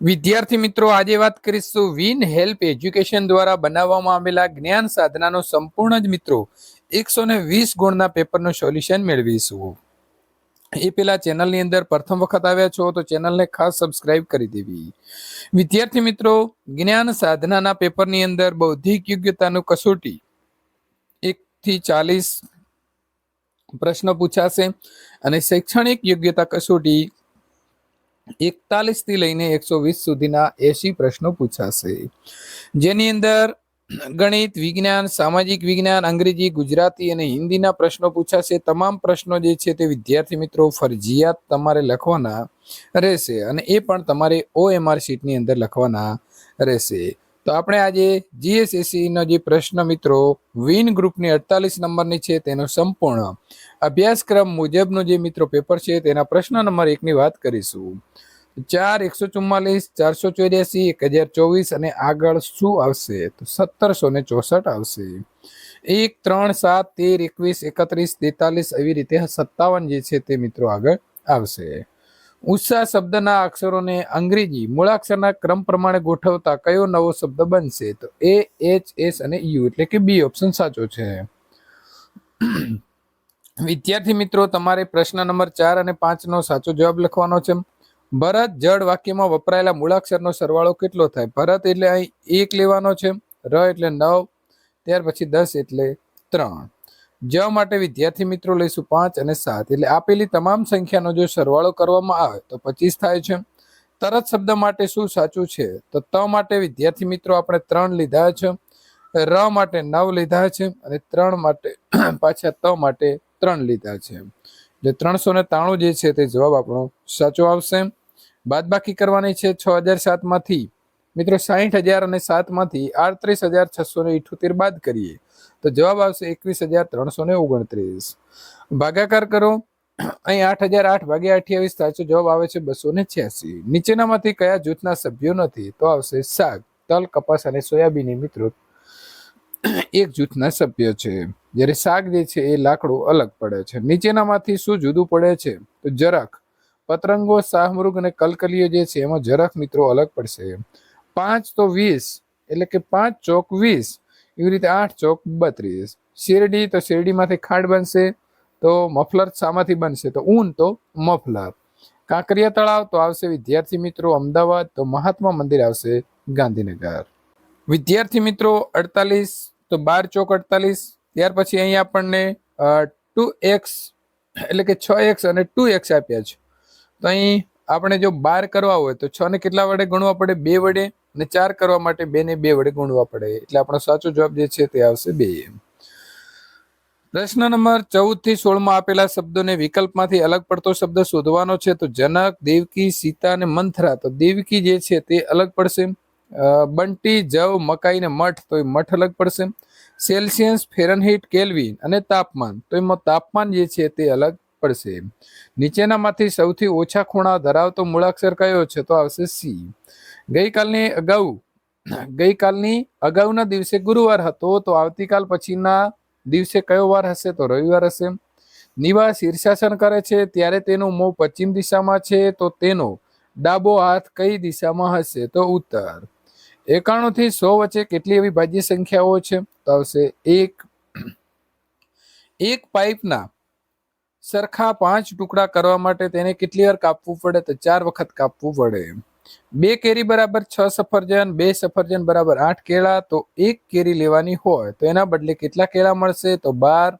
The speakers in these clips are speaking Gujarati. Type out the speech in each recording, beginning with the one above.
વિદ્યાર્થી મિત્રો, આજે વાત કરીશું વિન હેલ્પ એજ્યુકેશન દ્વારા બનાવવામાં આવેલા જ્ઞાન સાધનાનો સંપૂર્ણ જ મિત્રો, એકસો ને વીસ ગુણના પેપરનું સોલ્યુશન મેળવીશું. એ પેલા ચેનલની અંદર પ્રથમ વખત આવ્યા છો તો ચેનલને ખાસ સબસ્ક્રાઇબ કરી દેવી. વિદ્યાર્થી મિત્રો, જ્ઞાન સાધનાના પેપરની અંદર બૌદ્ધિક યોગ્યતાનું કસોટી એક થી ચાલીસ પ્રશ્ન પૂછાશે અને શૈક્ષણિક યોગ્યતા કસોટી એકતાલીસથી લઈને એકસો વીસ સુધીના એસી પ્રશ્નો પૂછાશે. જેની અંદર ગણિત, વિજ્ઞાન, સામાજિક વિજ્ઞાન, અંગ્રેજી, ગુજરાતી અને હિન્દીના પ્રશ્નો પૂછાશે. તમામ પ્રશ્નો જે છે તે વિદ્યાર્થી મિત્રો ફરજિયાત તમારે લખવાના રહેશે અને એ પણ તમારે ઓએમઆર શીટની અંદર લખવાના રહેશે. તો આપણે આજે જીએસએસસીનો જે પ્રશ્ન મિત્રો વિન ગ્રુપની અડતાલીસ નંબરની છે તેનો સંપૂર્ણ અભ્યાસક્રમ મુજબનો જે મિત્રો પેપર છે તેના પ્રશ્ન નંબર એકની વાત કરીશું. ચાર એકસો ચુમ્માલીસ, ચારસો ચોર્યાસી, એક હજાર ચોવીસ અને આગળ શું આવશે? તો સત્તરસો ને ચોસઠ આવશે. એક, ત્રણ, સાત, તેર, એકવીસ, એકત્રીસ, તેતાલીસ, એવી રીતે સત્તાવન જે છે તે મિત્રો આગળ આવશે. ઉષા શબ્દના અક્ષરોને અંગ્રેજી મૂળાક્ષરના ક્રમ પ્રમાણે ગોઠવતા કયો નવો શબ્દ બનશે? તો એ એચ એસ અને યુ એટલે કે બી ઓપ્શન સાચો છે. વિદ્યાર્થી મિત્રો, તમારે પ્રશ્ન નંબર ચાર અને પાંચનો સાચો જવાબ લખવાનો છે. ભરત જળ વાક્યમાં વપરાયેલા મૂળાક્ષરનો સરવાળો કેટલો થાય? ભરત એટલે અહીં એક લેવાનો છે, ર એટલે નવ, ત્યાર પછી દસ એટલે ત્રણ. જ માટે વિદ્યાર્થી મિત્રો લઈશું પાંચ અને સાત. એટલે આપેલી તમામ સંખ્યાનો જો સરવાળો કરવામાં આવે, તો પચીસ થાય છે. તરત શબ્દ માટે શું સાચું છે? તો ત માટે વિદ્યાર્થી મિત્રો આપણે ત્રણ લીધા છે. ર માટે નવ લીધા છે અને ત્રણ માટે પાછા ત માટે ત્રણ લીધા છે. એટલે ત્રણસો ને ત્રાણું જે છે તે જવાબ આપણો સાચો આવશે. બાદબાકી કરવાની છે છ હજાર સાતમાંથી. મિત્રો સાહીઠ હજાર અને સાતમાંથી આડત્રીસ હજાર છસો ને ઇઠોતેર બાદ કરીએ. તો જવાબ આવશે એકવીસ હજાર ત્રણસો ને ઓગણત્રીસ. ભાગાકાર કરો. અહીં આઠ હજાર આઠ ભાગ્યા અઠ્યાવીસ સાચો જવાબ આવે છે બસો ને છ્યાસી. નીચેનામાંથી કયા જૂથના સભ્યો નથી? તો આવશે શાક તલ, કપાસ અને સોયાબીન મિત્રો એક જૂથના સભ્ય છે. જ્યારે શાક જે છે એ લાકડું અલગ પડે છે. નીચેનામાંથી શું જુદું પડે છે? તો જરખ. પતરંગો, શાહમૃગ અને કલકલીઓ જે છે, એમાં જરખ મિત્રો અલગ પડશે. પાંચ તો વીસ. એટલે કે પાંચ ચોક વીસ. એવી રીતે આઠ ચોક બત્રીસ. શેરડી, તો શેરડીમાંથી ખાંડ બનશે, તો મફલર શામાંથી બનશે, તો ઊન, તો મફલર. કાંકરિયા તળાવ, તો આવશે વિદ્યાર્થી મિત્રો અમદાવાદ, તો મહાત્મા મંદિર આવશે ગાંધીનગર. વિદ્યાર્થી મિત્રો અડતાલીસ, તો બાર ચોક અડતાલીસ, ત્યાર પછી અહીં આપણને ટુ એક્સ, એટલે કે છ એક્સ અને ટુ એક્સ આપ્યા છે. તો અહીં આપણે જો બાર કરવા હોય, તો છ ને કેટલા વડે ગણવા પડે? બે વડે. અને ચાર કરવા માટે બે ને બે વડે ગુણવા પડે. એટલે આપણો સાચો જવાબ જે છે તે આવશે બે. પ્રશ્ન નંબર ચૌદથી સોળમાં આપેલા શબ્દોને વિકલ્પમાંથી અલગ પડતો શબ્દ શોધવાનો છે. તો જનક, દેવકી, સીતા અને મંથરા. તો દેવકી જે છે તે અલગ પડશે. બંટી, જવ, મકાઈ ને મઠ. તો એ મઠ અલગ પડશે. સેલ્સિયસ, ફેરનહીટ, કેલ્વિન અને તાપમાન. તો એમાં તાપમાન જે છે તે અલગ પડશે. નીચેનામાંથી સૌથી ઓછા ખૂણા ધરાવતો મૂળાક્ષર કયો છે? તો આવશે સી. ગઈકાલની અગાઉ, ગઈકાલની અગાઉના દિવસે ગુરુવાર હતો, તો આવતીકાલ પછીના દિવસે કયો વાર હશે? તો રવિવાર હશે. નિવા શીર્ષાસન કરે છે, ત્યારે તેનું મોં પશ્ચિમ દિશામાં છે, તો તેનો ડાબો હાથ કઈ દિશામાં હશે? તો ઉત્તર. એકાણું થી સો વચ્ચે કેટલી એવી ભાજ્ય સંખ્યાઓ છે? તો આવશે એક. એક પાઇપના સરખા પાંચ ટુકડા કરવા માટે તેને કેટલી વાર કાપવું પડે? તો ચાર વખત કાપવું પડે. બે કેરી બરાબર છ સફરજન, બે સફરજન બરાબર આઠ કેળા, તો એક કેરી લેવાની હોય તો એના બદલે કેટલા કેળા મળશે? તો બાર.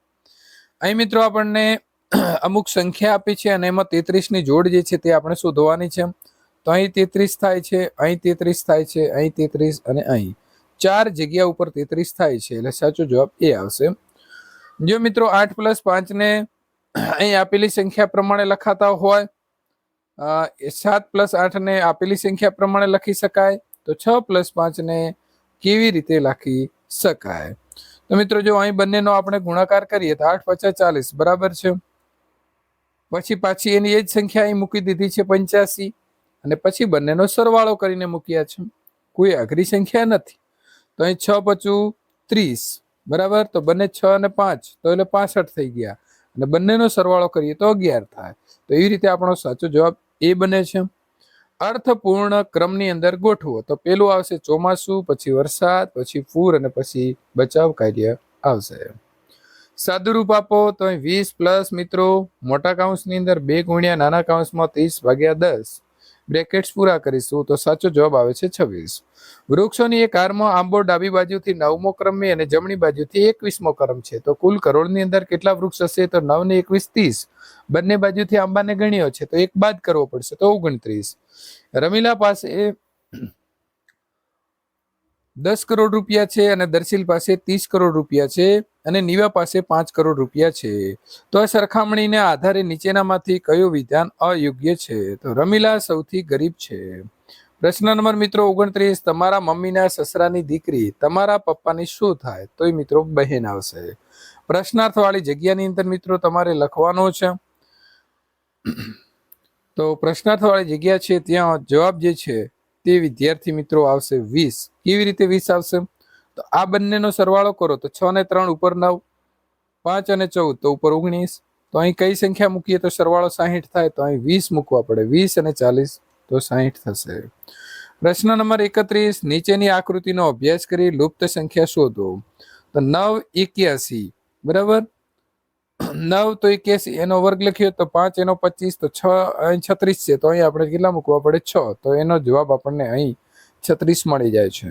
અહીં મિત્રો આપણને અમુક સંખ્યા આપી છે અને એમાં તેત્રીસની જોડ જે છે તે આપણે શોધવાની છે. તો અહીં તેત્રીસ થાય છે, અહીં તેત્રીસ થાય છે, અહીં તેત્રીસ અને અહીં. ચાર જગ્યા ઉપર તેત્રીસ થાય છે, એટલે સાચો જવાબ એ આવશે. જો મિત્રો આઠ પ્લસ પાંચ ને અહીં આપેલી સંખ્યા પ્રમાણે લખાતા હોય સાત પ્લસ આઠ ને આપેલી સંખ્યા પ્રમાણે લખી શકાય, તો છ પ્લસ પાંચ ને કેવી રીતે લખી શકાય? તો મિત્રો જો અહીં બંનેનો આપણે ગુણાકાર કરીએ તો આઠ પચાસ ચાલીસ, બરાબર છે? પછી પાછી એની એ જ સંખ્યા અહીં મૂકી દીધી છે પંચ્યાસી, અને પછી બંનેનો સરવાળો કરીને મૂક્યા છે. કોઈ અઘરી સંખ્યા નથી. તો અહીં છ પચું ત્રીસ, બરાબર? તો બંને છ અને પાંચ, તો એટલે પાસઠ થઈ ગયા. અને બંનેનો સરવાળો કરીએ તો અગિયાર થાય. તો એવી રીતે આપણો સાચો જવાબ એ બને છે. અર્થપૂર્ણ ક્રમની અંદર ગોઠવો. તો પેલું આવશે ચોમાસું, પછી વરસાદ, પછી પૂર અને પછી બચાવ કાર્ય આવશે. સાદુરૂપ આપો તો વીસ પ્લસ મિત્રો, મોટા કાઉન્સની અંદર બે ગુણ્યા નાના કાઉન્સમાં ત્રીસ ભાગ્યા દસ. બ્રેકેટ્સ પૂરા કરીશું તો સાચો જવાબ આવે છે છવ્વીસ. વૃક્ષોની એક હારમાં આંબો ડાબી બાજુથી નવમો ક્રમે અને જમણી બાજુથી એકવીસમો ક્રમ છે. તો કુલ કરોડની અંદર કેટલા વૃક્ષ હશે? તો નવ ને એકવીસ, ત્રીસ. બંને બાજુથી આંબાને ગણ્યો છે. તો એક બાદ કરવો પડશે. તો ઓગણત્રીસ. રમીલા પાસે દસ કરોડ રૂપિયા છે અને દર્શિલ પાસે ત્રીસ કરોડ રૂપિયા છે અને નીવા પાસે પાંચ કરોડ રૂપિયા છે. તો આ સરખામણીને આધારે નીચેનામાંથી કયું વિધાન અયોગ્ય છે? તો રમીલા સૌથી ગરીબ છે. પ્રશ્ન નંબર મિત્રો ઓગણત્રીસ, તમારા મમ્મીના સસરાની દીકરી તમારા પપ્પાની શું થાય? તો એ મિત્રો બહેન આવશે. પ્રશ્નાર્થવાળી જગ્યાની અંદર મિત્રો તમારે લખવાનો છે. તો પ્રશ્નાર્થવાળી જગ્યા છે, ત્યાં જવાબ જે છે તે વિદ્યાર્થી મિત્રો આવશે વીસ. કેવી રીતે વીસ આવશે? તો આ બંનેનો સરવાળો કરો તો છ ને ત્રણ ઉપર નવ, પાંચ અને ચૌદ, તો ઉપર ઓગણીસ. તો અહીં કઈ સંખ્યા મૂકીએ તો સરવાળો સાહીઠ થાય તો અહીં વીસ મૂકવા પડે. વીસ અને ચાલીસ તો સાહીઠ થશે. પ્રશ્ન નંબર એકત્રીસ, નીચેની આકૃતિનો અભ્યાસ કરી લુપ્ત સંખ્યા શોધો. તો નવ એક્યાસી, બરાબર? નવ તો એક્યાસી એનો વર્ગ લખ્યો તો પાંચ, એનો પચીસ, તો છ, અહીં છત્રીસ છે. તો અહીં આપણે કેટલા મૂકવા પડે? છ. તો એનો જવાબ આપણને અહીં છત્રીસ મળી જાય છે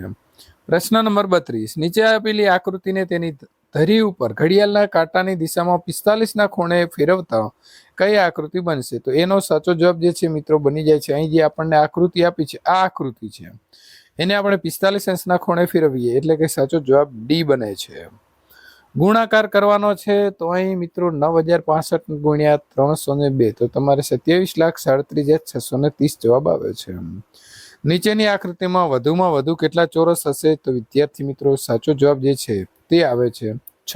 પ્રશ્ન નંબર બત્રીસ. નીચે આપેલી આકૃતિને તેની ધરી ઉપર ઘડિયાળના કાંટાની દિશામાં પિસ્તાલીસના ખૂણે ફેરવતા કઈ આકૃતિ બનશે? તો એનો સાચો જવાબ જે છે મિત્રો બની જાય છે. અહીં જે આપણને આકૃતિ આપી છે, આ આકૃતિ છે. એને આપણે પિસ્તાલીસ અંશના ખૂણે ફેરવીએ. એટલે કે સાચો જવાબ ડી બને છે ગુણાકાર કરવાનો છે, તો અહીં મિત્રો નવ હજાર પાસઠ ગુણ્યા ત્રણસો ને બે, તો તમારે સત્યાવીસ લાખ સાડત્રીસ હજાર છસો ને ત્રીસ જવાબ આવે છે. નીચેની આકૃતિમાં વધુમાં વધુ કેટલા ચોરસ હશે, તો વિદ્યાર્થી મિત્રો સાચો જવાબ જે છે તે આવે છે છ.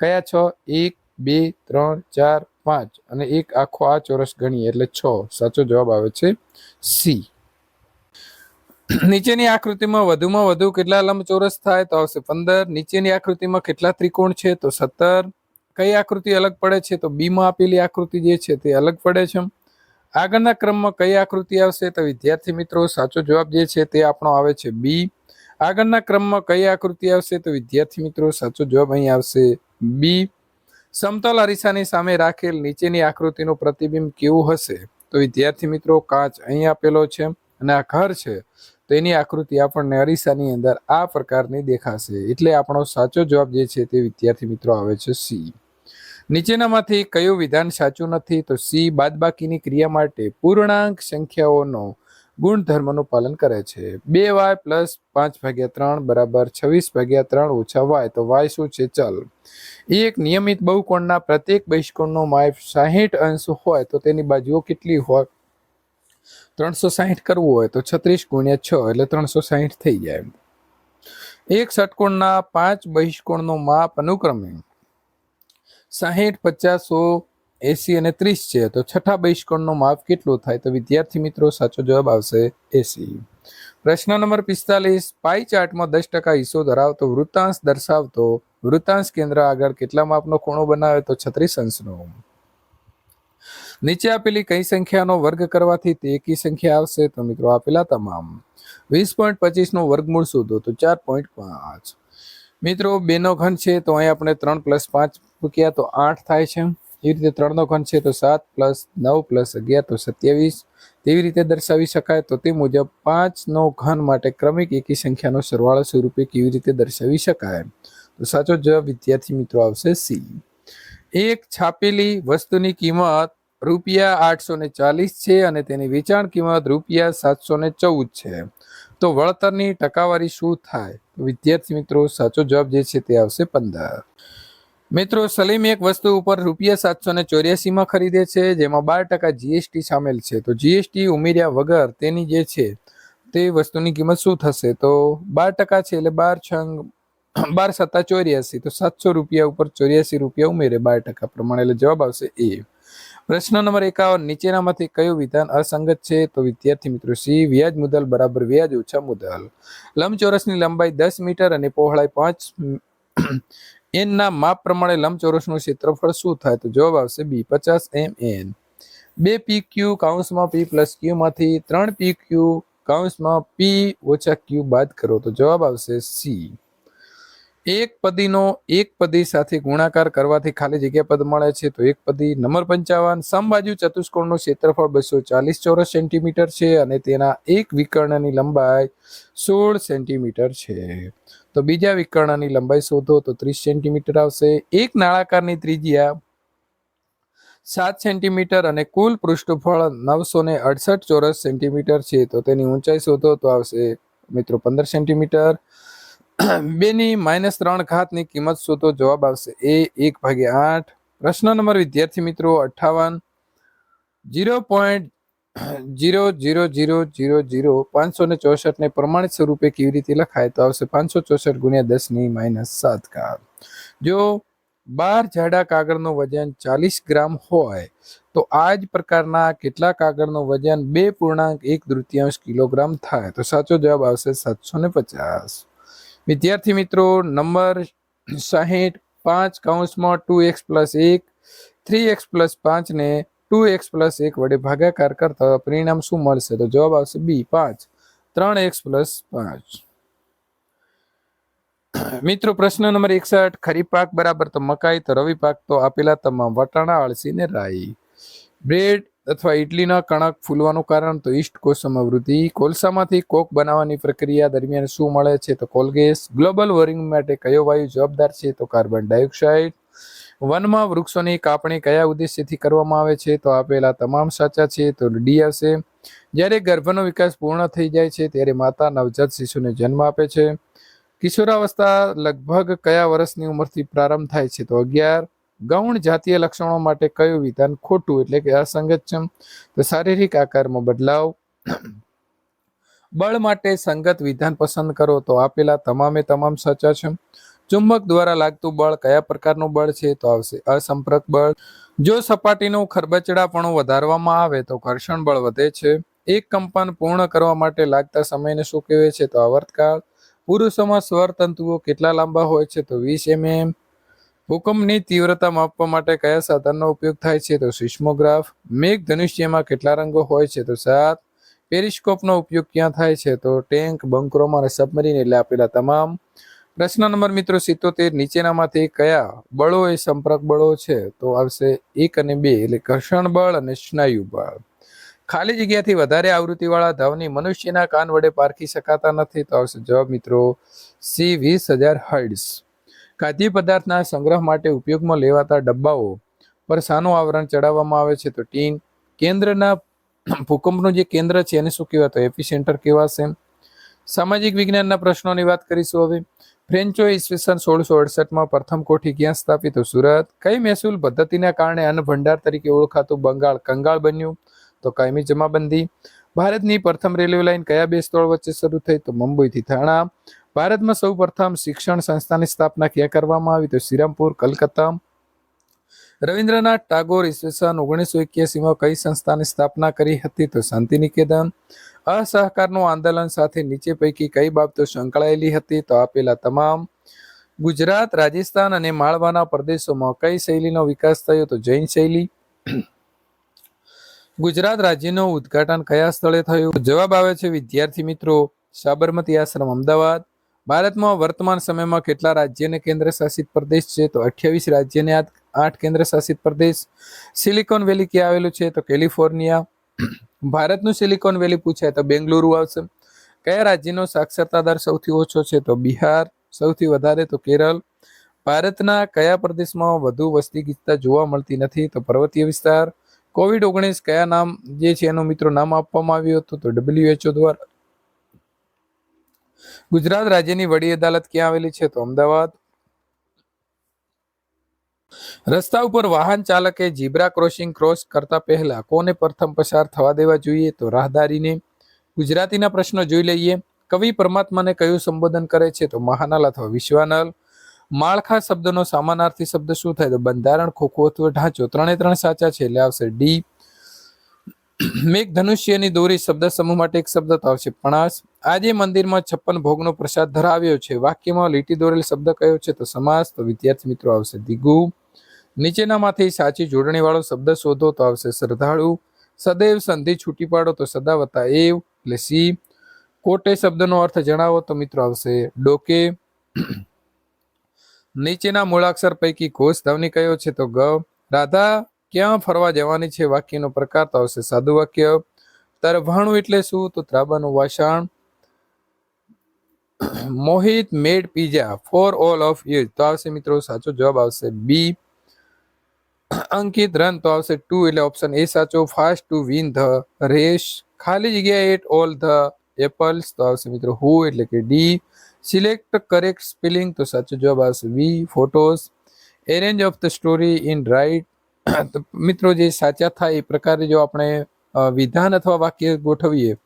કયા છ? એક, બે, ત્રણ, ચાર, પાંચ અને એક આખો આ ચોરસ ગણીએ એટલે છ. સાચો જવાબ આવે છે સી. નીચેની આકૃતિમાં વધુમાં વધુ કેટલા લંબચોરસ થાય તો આવશે પંદર. નીચેની આકૃતિમાં કેટલા ત્રિકોણ છે તો સત્તર. કઈ આકૃતિ અલગ પડે છે તો બીમાં આપેલી આકૃતિ જે છે તે અલગ પડે છે. આગળના ક્રમમાં કઈ આકૃતિ આવશે તો વિદ્યાર્થી મિત્રો સાચો જવાબ જે છે તે આપણો આવે છે બી. આગળના ક્રમમાં કઈ આકૃતિ આવશે તો વિદ્યાર્થી મિત્રો સાચો જવાબ અહીં આવશે બી. સમતલ અરીસાની સામે રાખેલ નીચેની આકૃતિનું પ્રતિબિંબ કેવું હશે? તો વિદ્યાર્થી મિત્રો કાચ અહીં આપેલો છે અને આ ઘર છે. તો એની આકૃતિ આપણને અરીસાની અંદર આ પ્રકારની દેખાશે. એટલે આપણો સાચો જવાબ જે છે તે વિદ્યાર્થી મિત્રો આવે છે સી નીચેનામાંથી કયું વિધાન સાચું નથી તો સી બાદબાકીની ક્રિયા માટે પૂર્ણાંક સંખ્યાઓનો ગુણધર્મનું પાલન કરે છે. બે વાય પ્લસ પાંચ ભાગ્યા ત્રણ બરાબર છવ્વીસ ભાગ્યા ત્રણ ઓછા વાય. તો વાય શું છે? ચલ. એક નિયમિત બહુકોણના પ્રત્યેક બહિષ્કોણનો માપ સાહીઠ અંશ હોય તો તેની બાજુઓ કેટલી હોય? ત્રણસો સાહીઠ કરવું હોય તો છત્રીસ ગુણ્યા છ એટલે ત્રણસો સાહીઠ થઈ જાય એક ષટકોણના પાંચ બહિષ્કોણનો માપ અનુક્રમે સાહીઠ, પચાસ, સો, એસી અને ત્રીસ છે તો છઠ્ઠા બહિષ્કોણનો માપ કેટલો થાય તો વિદ્યાર્થી મિત્રો સાચો જવાબ આવશે એસી. પ્રશ્ન નંબર પિસ્તાલીસ, પાઈ ચાર્ટમાં દસ ટકા હિસ્સો ધરાવતો વૃત્તાંશ દર્શાવતો વૃત્તાંશ કેન્દ્ર આગળ કેટલા માપનો ખૂણો બનાવે તો છત્રીસ અંશનો? નીચે આપેલી કઈ સંખ્યાનો વર્ગ કરવાથી તે એકી સંખ્યા આવશે? તો મિત્રો આપેલા તમામ. વીસ પોઈન્ટ પચીસનો વર્ગમૂળ શોધો તો ચાર પોઈન્ટ પાંચ. મિત્રો, બેનો ઘન છે તો અહીં આપણે ત્રણ પ્લસ પાંચ મૂક્યા તો આઠ થાય છે. એવી રીતે ત્રણનો ઘન છે તો સાત પ્લસ નવ પ્લસ અગિયાર તો સત્યાવીસ. તેવી રીતે દર્શાવી શકાય તો તે મુજબ પાંચનો ઘન માટે ક્રમિક એકી સંખ્યાનો સરવાળો સ્વરૂપે કેવી રીતે દર્શાવી શકાય? તો સાચો જવાબ વિદ્યાર્થી મિત્રો આવશે સી. એક છાપેલી વસ્તુની કિંમત રૂપિયા આઠસો ને ચાલીસ છે અને તેની વેચાણ કિંમત રૂપિયા સાતસો ને ચૌદ છે. તો વળતરની ટકાવારી શું થાય? વિદ્યાર્થી મિત્રો, સાચો જવાબ જે છે તે આવશે પંદર. મિત્રો, સલીમ એક વસ્તુ ઉપર રૂપિયા સાતસો ને ચોર્યાસીમાં ખરીદે છે, જેમાં બાર ટકા જીએસટી સામેલ છે. તો જીએસટી ઉમેર્યા વગર તેની જે છે તે વસ્તુની કિંમત શું થશે? તો બાર ટકા છે એટલે બાર છંગ, બાર સત્તા ચોર્યાસી. તો સાતસો રૂપિયા ઉપર ચોર્યાસી રૂપિયા ઉમેરે, બાર ટકા પ્રમાણે. એટલે જવાબ આવશે એ પ્રશ્ન નંબર એકાવન, નીચેનામાંથી કયું વિધાન અસંગત છે? તો વિદ્યાર્થી મિત્રો, સી, વ્યાજ મુદલ બરાબર વ્યાજ ઓછા મુદલ. લંબચોરસની લંબાઈ દસ મીટર અને પહોળાઈ પાંચ એનના માપ પ્રમાણે લંબચોરસનું ક્ષેત્રફળ શું થાય? તો જવાબ આવશે બી, પચાસ એમ એન. બે પી ક્યુ કાઉન્સમાં પી પ્લસ ક્યુમાંથી ત્રણ પી ક્યુ કાઉન્સમાં પી ઓછા ક્યુ બાદ કરો. તો જવાબ આવશે સી. એક પદીનો એક પદી સાથે ગુણાકાર કરવાથી ખાલી જગ્યા પદ મળે છે. તો એક પદી નંબર પંચાવન, સમબાજુ ચતુષ્કોણનું ક્ષેત્રફળ બસો ચાલીસ ચોરસ સેન્ટીમીટર છે અને તેના એક વિકર્ણની લંબાઈ સોળ સેન્ટીમીટર છે. તો બીજા વિકર્ણની લંબાઈ શોધો તો ત્રીસ સેન્ટીમીટર આવશે. એક નાળાકારની ત્રિજ્યા સાત સેન્ટીમીટર અને કુલ પૃષ્ઠફળ નવસો ને અડસઠ ચોરસ સેન્ટીમીટર છે. તો તેની ઊંચાઈ શોધો તો આવશે મિત્રો પંદર સેન્ટીમીટર. બેની માઇનસ ત્રણ ઘાતની કિંમત શોધો, જવાબ આવશે એ એક ભાગ્યા આઠ. પ્રશ્ન નંબર, વિદ્યાર્થી મિત્રો, અઠાવન. Zero point zero zero zero zero zero પાંચસો ને ચોસઠ ને પ્રમાણિત સ્વરૂપે કેવી રીતે લખાય? તો આવશે પાંચસો ચોસઠ ગુણ્યા દસની માઇનસ સાત ઘાત. જો બાર જાડા કાગળનું વજન ચાલીસ ગ્રામ હોય, તો આ જ પ્રકારના કેટલા કાગળનું વજન બે પૂર્ણાંક એક તૃતીયાંશ કિલોગ્રામ થાય? તો સાચો જવાબ આવશે સાતસો ને પચાસ. વિદ્યાર્થી મિત્રો, નંબર સાહીઠ, પાંચ કાઉન્સમાં ટુ એક્સ પ્લસ એક, થ્રી એક્સ પ્લસ પાંચને ટુ એક્સ પ્લસ એક વડે ભાગાકાર કરતા પરિણામ શું મળશે? તો જવાબ આવશે બી, પાંચ. ત્રણ એક્સ પ્લસ પાંચ. મિત્રો, પ્રશ્ન નંબર એકસઠ. ખરીફ પાક બરાબર તો મકાઈ, તો રવિ પાક તો આપેલા તમામ વટાણા, અળસી ને રાઈ. બ્રેડ અથવા ઇડલીના કણક ફૂલવાનું કારણ, તો ઈસ્ટ કોષમાં વૃદ્ધિ કોલસામાંથી કોક બનાવવાની પ્રક્રિયા દરમિયાન શું મળે છે? તો કોલગેસ. ગ્લોબલ વોર્મિંગ માટે કયો વાયુ જવાબદાર છે? તો કાર્બન ડાયોક્સાઇડ. વનમાં વૃક્ષોની કાપણી કયા ઉદ્દેશ્યથી કરવામાં આવે છે? તો આપેલા તમામ સાચા છે, તો ડી આવશે. જ્યારે ગર્ભનો વિકાસ પૂર્ણ થઈ જાય છે, ત્યારે માતા નવજાત શિશુને જન્મ આપે છે. કિશોરાવસ્થા લગભગ કયા વર્ષની ઉંમરથી પ્રારંભ થાય છે? તો અગિયાર. ગૌણ જાતીય લક્ષણો માટે કયું વિધાન ખોટું? એટલે કે અસંગત છે તો શારીરિક આકારમાં બદલાવ. બળ માટે સંગત વિધાન પસંદ કરો તો આપેલા તમામે તમામ સાચા છે. ચુંબક દ્વારા લાગતું બળ કયા પ્રકારનું બળ છે તો આવશે અસંપર્ક બળ. જો સપાટીનું ખરબચડાપણું વધારવામાં આવે તો ઘર્ષણ બળ વધે છે. એક કંપન પૂર્ણ કરવા માટે લાગતા સમયને શું કહેવાય છે તો આવર્તકાળ. પુરુષોમાં સ્વર તંતુઓ કેટલા લાંબા હોય છે તો વીસ એમએમ. ભૂકંપની તીવ્રતા માપવા માટે કયા સાધનનો ઉપયોગ થાય છે? તો સિસ્મોગ્રાફ. મેઘ ધનુષ્યમાં કેટલા રંગો હોય છે? તો સાત. પેરિસ્કોપનો ઉપયોગ ક્યાં થાય છે? તો ટેન્ક, બંકરોમાં અને સબમરીન એટલે આપેલા તમામ. પ્રશ્ન નંબર મિત્રો સિત્તોતેર, નીચેનામાંથી કયા બળો એ સંપર્ક બળો છે? તો આવશે એક અને બે એટલે ઘર્ષણ બળ અને સ્નાયુ બળ. ખાલી જગ્યાથી વધારે આવૃત્તિવાળા ધાવની મનુષ્યના કાન વડે પારખી શકાતા નથી. તો આવશે જવાબ મિત્રો સી વીસ હજાર હર્ડ્સ ખાદ્ય પદાર્થના સંગ્રહ માટે ઉપયોગમાં લેવાતા ડબ્બાઓ પર શાનું આવરણ ચડાવવામાં આવે છે. તો ટીન, કેન્દ્રના ભૂકંપનું જે કેન્દ્ર છે એને શું કહેવાય? તો એપી સેન્ટર કહેવાશે સામાજિક વિજ્ઞાનના પ્રશ્નોની વાત કરીશું હવે. ફ્રેન્ચો ઈસવીસન સોળસો અડસઠમાં પ્રથમ કોઠી ક્યાં સ્થાપિત? સુરત. કઈ મહેસૂલ પદ્ધતિના કારણે અન્ન ભંડાર તરીકે ઓળખાતું બંગાળ કંગાળ બન્યું? તો કાયમી જમાબંધી. ભારતની પ્રથમ રેલવે લાઇન કયા બે સ્થળ વચ્ચે શરૂ થઈ? તો મુંબઈથી થાણા. ભારતમાં સૌ પ્રથમ શિક્ષણ સંસ્થાની સ્થાપના ક્યાં કરવામાં આવી? તો શ્રીરામપુર, કલકત્તા. રવિન્દ્રનાથ ટાગોર ઈસવીસન ઓગણીસો એક્યાસીમાં કઈ સંસ્થાની સ્થાપના કરી હતી? તો શાંતિ નિકેતન અસહકારનું આંદોલન સાથે નીચે પૈકી કઈ બાબતો સંકળાયેલી હતી? તો આપેલા તમામ. ગુજરાત, રાજસ્થાન અને માળવાના પ્રદેશોમાં કઈ શૈલીનો વિકાસ થયો? તો જૈન શૈલી. ગુજરાત રાજ્યનું ઉદ્ઘાટન કયા સ્થળે થયું? જવાબ આવે છે વિદ્યાર્થી મિત્રો સાબરમતી આશ્રમ, અમદાવાદ. ભારતમાં વર્તમાન સમયમાં કેટલા રાજ્ય અને કેન્દ્ર શાસિત પ્રદેશ છે? તો અઠ્યાવીસ રાજ્ય અને આઠ કેન્દ્ર શાસિત પ્રદેશ. સિલિકોન વેલી ક્યાં આવેલું છે? તો કેલિફોર્નિયા. ભારતનું સિલિકોન વેલી પૂછાય તો બેંગલુરુ આવશે. કયા રાજ્યનો સાક્ષરતા દર સૌથી ઓછો છે? તો બિહાર સૌથી વધારે. તો કેરળ. ભારતના કયા પ્રદેશમાં વધુ વસ્તી ગીચતા જોવા મળતી નથી? તો પર્વતીય વિસ્તાર. કોવિડ ઓગણીસ કયા નામ જે છે એનું મિત્રો નામ આપવામાં આવ્યું હતું? તો ડબલ્યુએચઓ દ્વારા ગુજરાત રાજ્યની વડી અદાલત ક્યાં આવેલી છે? તો અમદાવાદ. રસ્તા ઉપર વાહન ચાલકે ઝીબ્રા ક્રોસિંગ ક્રોસ કરતા પહેલા કોને પ્રથમ પસાર થવા દેવા જોઈએ? તો રાહદારીને. ગુજરાતીના પ્રશ્નો જોઈ લઈએ. કવિ પરમાત્માને કયું સંબોધન કરે છે? તો મહાનલ અથવા વિશ્વાનલ. માળખા શબ્દનો સામાનાર્થી શબ્દ શું થાય? તો બંધારણ, ખોખો અથવા ઢાંચો. ત્રણે ત્રણ સાચા છે. એટલે આવશે ડી. મેઘ ધનુષ્યની દોરી શબ્દ સમૂહ માટે એક શબ્દ તો આવશે. પણાસ. આજે મંદિરમાં છપ્પન ભોગનો પ્રસાદ ધરાવ્યો છે. વાક્યમાં લીટી દોરેલ શબ્દ કયો છે તો સમાસ, તો વિદ્યાર્થી મિત્રો આવશે દિગુ. નીચેનામાંથી સાચી જોડણી વાળો શબ્દ શોધો તો આવશે શ્રદ્ધાળુ. સદૈવ સંધિ છૂટી પાડો તો સદા વતા એવ, એટલે સી. કોટે શબ્દનો અર્થ જણાવો તો મિત્રો આવશે ડોકે. નીચેના મૂળાક્ષર પૈકી ઘોષ ધવની કયો છે તો ગ. રાધા, ક્યાં ફરવા જવાની છે? વાક્યનો પ્રકાર તો આવશે સાદુ વાક્ય તરભાણું એટલે શું? તો ત્રાબાનું વાસણ. Mohit made pizza for all of you. તો આવશે મિત્રો, સાચો જવાબ આવશે બી. અંકિત રન, તો આવશે ટુ. એટલે ઓપ્શન એ સાચો fast to win the race ખાલી જગ્યાએ એટ ઓલ ધ એપલ્સ તો આવશે મિત્રો હુ એટલે કે ડી સિલેક્ટ કરેક્ટ સ્પેલિંગ તો સાચો જવાબ આવશે we photos arrange of the story in right મિત્રો, જે સાચા થાય એ પ્રકારે જો આપણે વિધાન અથવા વાક્ય ગોઠવીએ,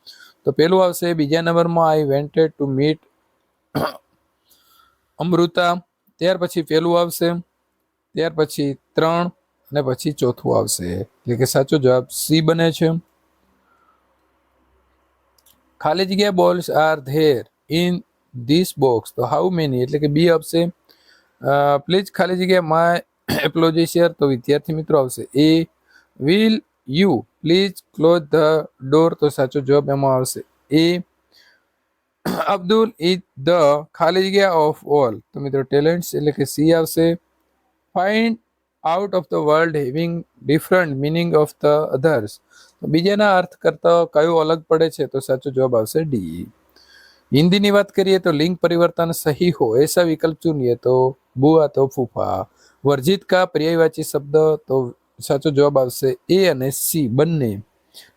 તો પેલું આવશે બીજા નંબરમાં I wanted to meet Amrita, ત્યાર પછી પેલું આવશે, ત્યાર પછી ત્રણ અને પછી ચોથું આવશે. એટલે કે સાચો જવાબ સી બને છે. ખાલી જગ્યા balls are there in this box. તો હાઉ મેની? એટલે કે બી આવશે. પ્લીઝ ખાલી જગ્યા માય એપ્લોજી તો વિદ્યાર્થી મિત્રો આવશે. A will you. Please close the door. તો સાચો જવાબ એમાં આવશે. એ અબ્દુલ ઇઝ ધ ખાલી જગ્યા ઓફ ઓલ તો મિત્રો ટેલેન્ટ્સ એટલે કે સી આવશે. Find out of the word having different meaning of the others બીજાના અર્થ કરતા કયો અલગ પડે છે? તો સાચો જવાબ આવશે ડી હિન્દીની વાત કરીએ તો લિંગ પરિવર્તન સહી હો એસા વિકલ્પ ચૂનીએ તો બુઆ તો ફૂફા. વર્જિત કા પર્યાયવાચી શબ્દ તો સાચો જવાબ આવશે એ અને સી બંને.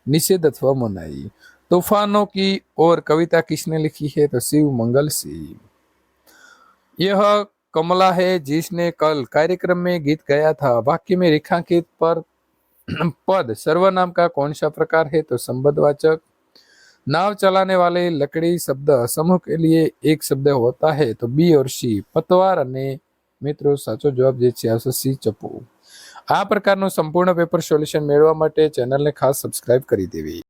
નિષેધ અથવા મનાઈ. तूफानों की और कविता किसने लिखी है तो शिव मंगल सिंह यह कमला है जिसने कल कार्यक्रम में गीत गाया था वाक्य में रेखांकित पर पद सर्वनाम का कौन सा प्रकार है तो संबंधवाचक नाव चलाने वाले लकड़ी शब्द समूह के लिए एक शब्द होता है तो बी और सी પતવાર અને મિત્રો સાચો જવાબ જે છે આવશે સી ચપ્પુ આ પ્રકારનું સંપૂર્ણ પેપર સોલ્યુશન મેળવવા માટે ચેનલને ખાસ સબસ્ક્રાઇબ કરી દેવી